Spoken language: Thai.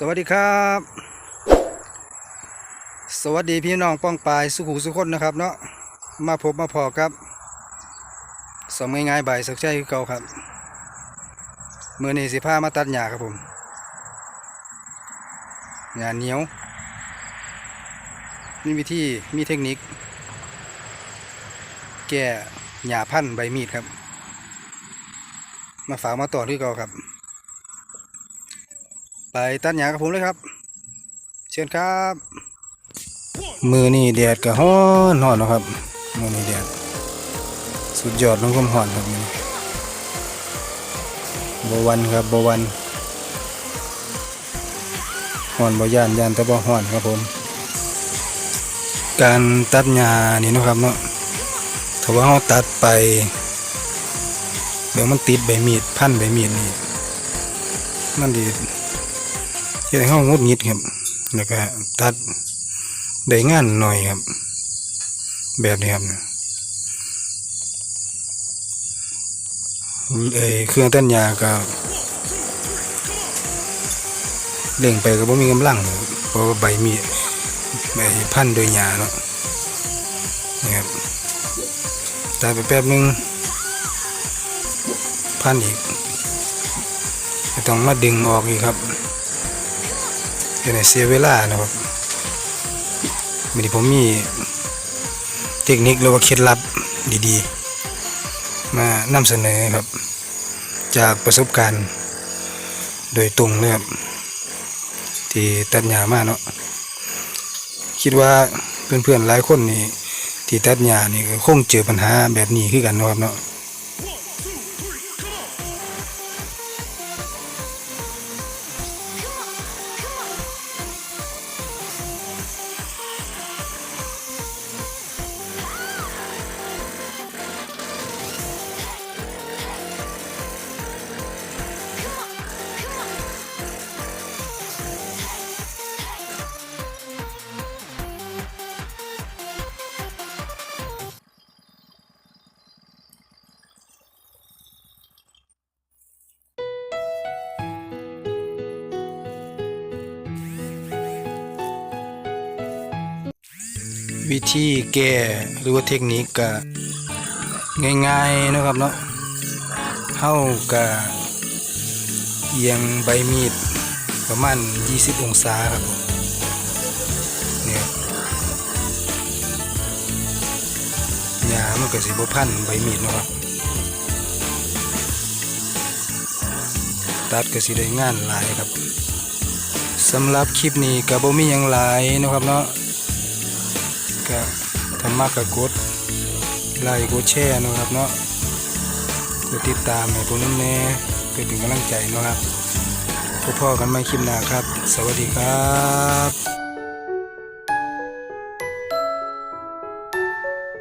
สวัสดีครับ สวัสดีพี่น้องป้องปลายสุขุสุขคนนะครับ เนาะมาพบมาพอครับสมง่ายๆบ่ายสักใจคือเก่าครับเมื่อนี้สิพามาตัดหญ้าครับผมหญ้าเหนียวมีวิธีมีเทคนิค แก้หญ้าพันธุ์ใบมีดครับ มาฝากมาต่อที่เก่าครับ ไปตัดหญ้ากับผมเลยครับ เชิญครับ มือนี่แดดก็ฮ้อนฮ้อนนะครับ มือนี่แดดสุดยอดของคมฮ้อนครับนี้บ่วันครับบวันฮ้อนบ่ย่านย่านแต่บ่ฮ้อนครับผม การตัดหญ้านี่นะครับเนาะถ้าว่าเฮาตัดไปเดี๋ยวมันติดใบมีดพันใบมีดนี่มันดี เฮ็ดให้เฮางุดหงิดครับแล้วก็ตัดได้งานหน่อยครับ แบบนี้ครับเอ้ยเครื่องตัดหญ้าก็เล่งไปก็บ่มีกำลังเพราะใบมีใบพันโดวยาเนาะนี่ครับตัดไปแป๊บหนึงพันอีกต้องมาดึงออกอีกครับ เฮ็ดให้เสียเวลานะครับวันนี้ผมมีเทคนิคหรือว่าเคล็ดลับดีๆ มานำเสนอครับ จากประสบการณ์โดยตรงเลยครับที่ตัดหญ้ามาเนาะคิดว่าเพื่อนๆหลายคนนี่ที่ตัดหญ้านี่คงเจอปัญหาแบบนี้คือกันนะครับเนาะ วิธีแก้หรือว่าเทคนิคก็ง่ายๆนะครับเนาะเฮาก็เอียงใบมีดประมาณ 20 องศาครับเนี่ยหญ้ามันก็สิบ่พันใบมีดนะครับ ตัดก็สิได้งานหลายครับสำหรับคลิปนี้ก็บ่มีหยังหลายนะครับเนาะ ก็ธรรมะก็กดไลค์กดแชร์นะครับเนาะกดติดตามให้ผมน้ำแน่เพื่อเป็นกำลังใจนะครับพบพ่อกันใหม่คลิปหน้าครับ สวัสดีครับ